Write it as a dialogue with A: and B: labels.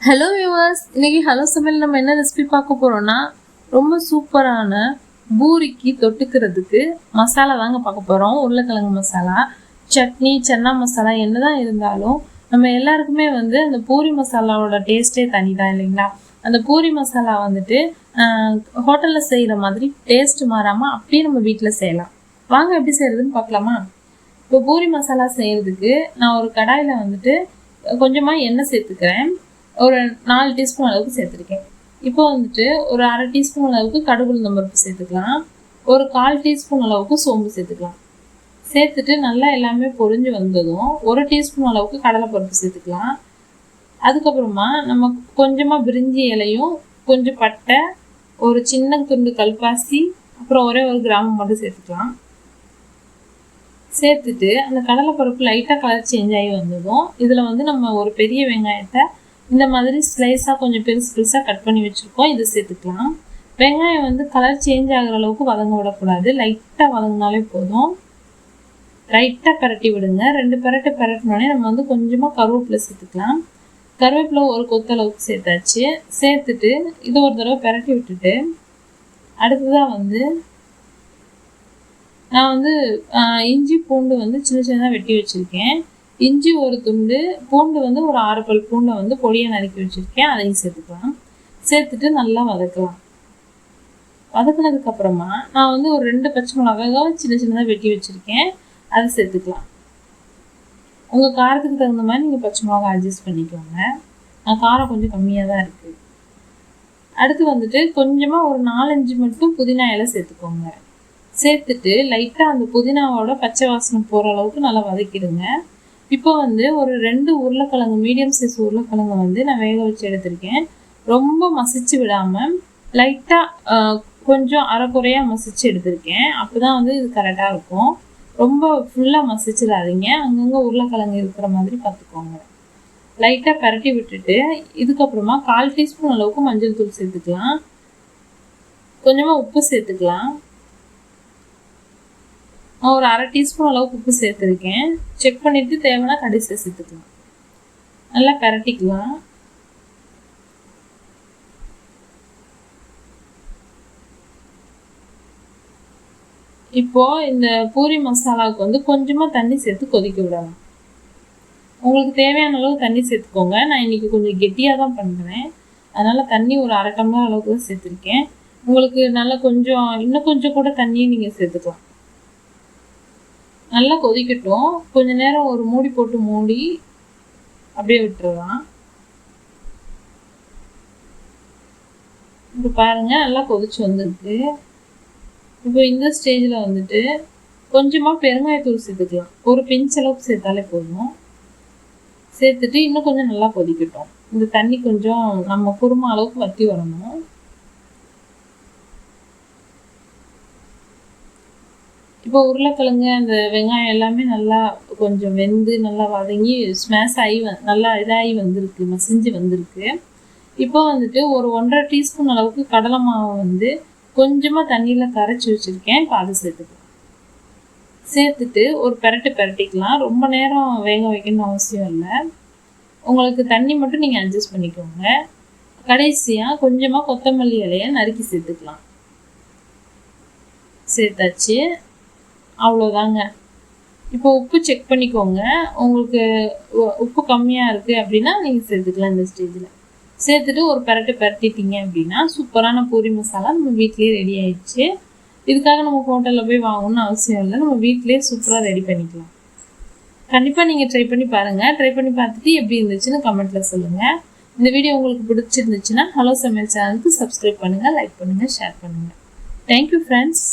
A: Hello viewers இன்றைக்கி hello சமையல் நம்ம என்ன ரெசிபி பார்க்க போகிறோன்னா ரொம்ப சூப்பரான பூரிக்கு தொட்டுக்கிறதுக்கு மசாலா தாங்க பார்க்க போகிறோம் உருளைக்கிழங்கு மசாலா சட்னி சன்னா மசாலா என்னதான் இருந்தாலும் நம்ம எல்லாருக்குமே வந்து அந்த பூரி மசாலாவோட டேஸ்டே தனி தான் இல்லைங்களா? அந்த பூரி மசாலா வந்துட்டு ஹோட்டலில் செய்கிற மாதிரி டேஸ்ட் மாறாமல் அப்படியே நம்ம வீட்டில் செய்யலாம். வாங்க எப்படி செய்கிறதுன்னு பார்க்கலாமா? இப்போ பூரி மசாலா செய்கிறதுக்கு நான் ஒரு கடாயில் வந்துட்டு கொஞ்சமாக எண்ணெய் சேர்த்துக்கிறேன். ஒரு நாலு டீஸ்பூன் அளவுக்கு சேர்த்துருக்கேன். இப்போ வந்துட்டு ஒரு அரை டீஸ்பூன் அளவுக்கு கடுகு பருப்பு சேர்த்துக்கலாம். ஒரு கால் டீஸ்பூன் அளவுக்கு சோம்பு சேர்த்துக்கலாம். சேர்த்துட்டு நல்லா எல்லாமே பொரிஞ்சு வந்ததும் ஒரு டீஸ்பூன் அளவுக்கு கடலைப்பருப்பு சேர்த்துக்கலாம். அதுக்கப்புறமா நம்ம கொஞ்சமாக பிரிஞ்சி இலையும் கொஞ்சம் பட்டை ஒரு சின்ன துண்டு கல்பாசி அப்புறம் ஒரே ஒரு கிராமம் மட்டும் சேர்த்துக்கலாம். சேர்த்துட்டு அந்த கடலைப்பருப்பு லைட்டாக கலர் சேஞ்ச் ஆகி வந்ததும் இதில் வந்து நம்ம ஒரு பெரிய வெங்காயத்தை இந்த மாதிரி ஸ்லைஸாக கொஞ்சம் பெருசு பெருசாக கட் பண்ணி வச்சுருக்கோம். இதை சேர்த்துக்கலாம். வெங்காயம் வந்து கலர் சேஞ்ச் ஆகிற அளவுக்கு வதங்க விடக்கூடாது. லைட்டாக வதங்கினாலே போதும். லைட்டாக பரட்டி விடுங்க. ரெண்டு பரட்டு பரட்டினோடனே நம்ம வந்து கொஞ்சமாக கருவேப்பிலை சேர்த்துக்கலாம். கருவேப்பிலை ஒரு கொத்தளவுக்கு சேர்த்தாச்சு. சேர்த்துட்டு இதை ஒரு தடவை பரட்டி விட்டுட்டு அடுத்ததாக வந்து நான் வந்து இஞ்சி பூண்டு வந்து சின்ன சின்னதாக வெட்டி வச்சுருக்கேன். இஞ்சி ஒரு துண்டு பூண்டு வந்து ஒரு ஆறு பல் பூண்டை வந்து பொடியை நறுக்கி வச்சுருக்கேன். அதையும் சேர்த்துக்கலாம். சேர்த்துட்டு நல்லா வதக்கலாம். வதக்குனதுக்கப்புறமா நான் வந்து ஒரு ரெண்டு பச்சை மிளகாய் சின்ன சின்னதாக வெட்டி வச்சுருக்கேன். அதை சேர்த்துக்கலாம். உங்கள் காரத்துக்கு தகுந்த மாதிரி நீங்கள் பச்சை மிளகாய் அட்ஜஸ்ட் பண்ணிக்கோங்க. நான் காரம் கொஞ்சம் கம்மியாக தான் இருக்குது அடுத்து வந்துட்டு கொஞ்சமாக ஒரு நாலஞ்சு மட்டும் புதினா இலை சேர்த்துக்கோங்க. சேர்த்துட்டு லைட்டாக அந்த புதினாவோட பச்சை வாசனை போகிற அளவுக்கு நல்லா வதக்கிடுங்க. இப்போ வந்து ஒரு ரெண்டு உருளைக்கிழங்கு மீடியம் சைஸ் உருளைக்கிழங்கு வந்து நான் வேக வச்சு எடுத்திருக்கேன். ரொம்ப மசிச்சு விடாமல் லைட்டாக கொஞ்சம் அரைக்குறையாக மசிச்சு எடுத்திருக்கேன். அப்போ தான் வந்து இது கரெக்டாக இருக்கும். ரொம்ப ஃபுல்லாக மசிச்சிடாதீங்க. அங்கங்கே உருளைக்கிழங்கு இருக்கிற மாதிரி பார்த்துக்கோங்க. லைட்டாக பரட்டி விட்டுட்டு இதுக்கப்புறமா கால் டீஸ்பூன் அளவுக்கு மஞ்சள் தூள் சேர்த்துக்கலாம். கொஞ்சமாக உப்பு சேர்த்துக்கலாம். நான் ஒரு அரை டீஸ்பூன் அளவுக்கு உப்பு சேர்த்துருக்கேன். செக் பண்ணிவிட்டு தேவைன்னா கடைசியாக சேர்த்துக்கலாம். நல்லா பரட்டிக்கலாம். இப்போ இந்த பூரி மசாலாவுக்கு வந்து கொஞ்சமாக தண்ணி சேர்த்து கொதிக்க விடலாம். உங்களுக்கு தேவையான அளவு தண்ணி சேர்த்துக்கோங்க. நான் இன்னைக்கு கொஞ்சம் கெட்டியாக தான் பண்ணுறேன் அதனால் தண்ணி ஒரு அரை டம்ளர் அளவுக்கு தான் சேர்த்துருக்கேன். உங்களுக்கு நல்லா கொஞ்சம் இன்னும் கொஞ்சம் கூட தண்ணியை நீங்கள் சேர்த்துக்கலாம். நல்லா கொதிக்கட்டும். கொஞ்ச நேரம் ஒரு மூடி போட்டு மூடி அப்படியே விட்டுறலாம். இப்போ பாருங்க நல்லா கொதிச்சு வந்திருக்கு. இப்போ இந்த ஸ்டேஜில் வந்துட்டு கொஞ்சமாக பெருங்காயத்தூள் சேர்த்துக்கலாம். ஒரு பிஞ்ச் அளவுக்கு சேர்த்தாலே போதும். சேர்த்துட்டு இன்னும் கொஞ்சம் நல்லா கொதிக்கட்டும். இந்த தண்ணி கொஞ்சம் நம்ம குருமா அளவுக்கு வற்றி வரணும். இப்போ உருளைக்கிழங்கு அந்த வெங்காயம் எல்லாமே நல்லா கொஞ்சம் வெந்து நல்லா வதங்கி ஸ்மேஷ் ஆகி நல்லா இதாகி வந்திருக்கு மசிஞ்சு வந்திருக்கு. இப்போ வந்துட்டு ஒரு ஒன்றரை டீஸ்பூன் அளவுக்கு கடலை மாவை வந்து கொஞ்சமாக தண்ணியில் கரைச்சி வச்சுருக்கேன். இப்போ அதை சேர்த்துக்கலாம். சேர்த்துட்டு ஒரு பெரட்டு பெரட்டிக்கலாம். ரொம்ப நேரம் வேக வைக்கணும்னு அவசியம் இல்லை. உங்களுக்கு தண்ணி மட்டும் நீங்கள் அட்ஜஸ்ட் பண்ணிக்கோங்க. கடைசியாக கொஞ்சமாக கொத்தமல்லி இலையை நறுக்கி சேர்த்துக்கலாம். சேர்த்தாச்சு. அவ்வளோதாங்க இப்போ உப்பு செக் பண்ணிக்கோங்க. உங்களுக்கு உப்பு கம்மியாக இருக்குது அப்படின்னா நீங்கள் சேர்த்துக்கலாம் இந்த ஸ்டேஜில் சேர்த்துட்டு ஒரு பரட்டு பரட்டிட்டீங்க அப்படின்னா சூப்பரான பூரி மசாலா நம்ம வீட்லேயே ரெடி ஆயிடுச்சு. இதுக்காக நம்ம ஹோட்டலில் போய் வாங்கணும்னு அவசியம் இல்லை. நம்ம வீட்லேயே சூப்பராக ரெடி பண்ணிக்கலாம். கண்டிப்பாக நீங்கள் ட்ரை பண்ணி பாருங்கள் ட்ரை பண்ணி பார்த்துட்டு எப்படி இருந்துச்சுன்னு கமெண்ட்டில் சொல்லுங்கள் இந்த வீடியோ உங்களுக்கு பிடிச்சிருந்துச்சுன்னா ஹலோ சமையல் சேனலுக்கு சப்ஸ்கிரைப் பண்ணுங்கள் லைக் பண்ணுங்கள் ஷேர் பண்ணுங்கள் தேங்க்யூ ஃப்ரெண்ட்ஸ்